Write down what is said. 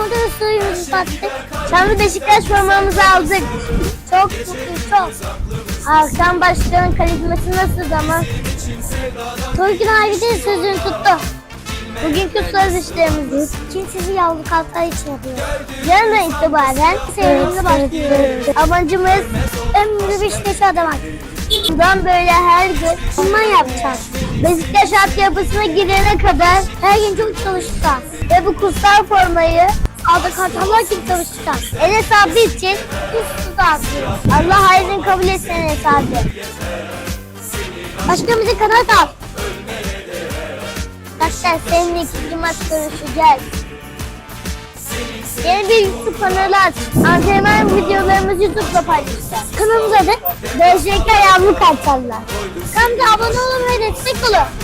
da suyumuzu battık. Şanlı Beşiktaş formamızı aldık. Çok mutluyuz çok. Hakan Başkan'ın karizması nasıl ama? Turgün de sözünü tuttu. Bugünkü sözleşlerimizi için sizi yavru kalklar için yapıyoruz. Yarından itibaren serimimize başlıyoruz. Amacımız ömrü Beşiktaş'a adamak. Bundan böyle her gün bundan yapacağız. Beşiktaş altyapısına girene kadar her gün çok çalışacağız. Ve bu kutsal formayı Aldı kartallar gibi çalışacağız. Enes abi için üst dağıtıyoruz. Allah hayrını kabul etsin Enes abi. Başka müzik kanat al. Arkadaşlar seninle ikinci maç görüşeceğiz. Yeni bir YouTube kanalı aç. Antrenman videolarımızı YouTube'da paylaşacağız. Kanalımız adı BJK Yavru Kartallar. Kanalımıza abone olun ve destek olun.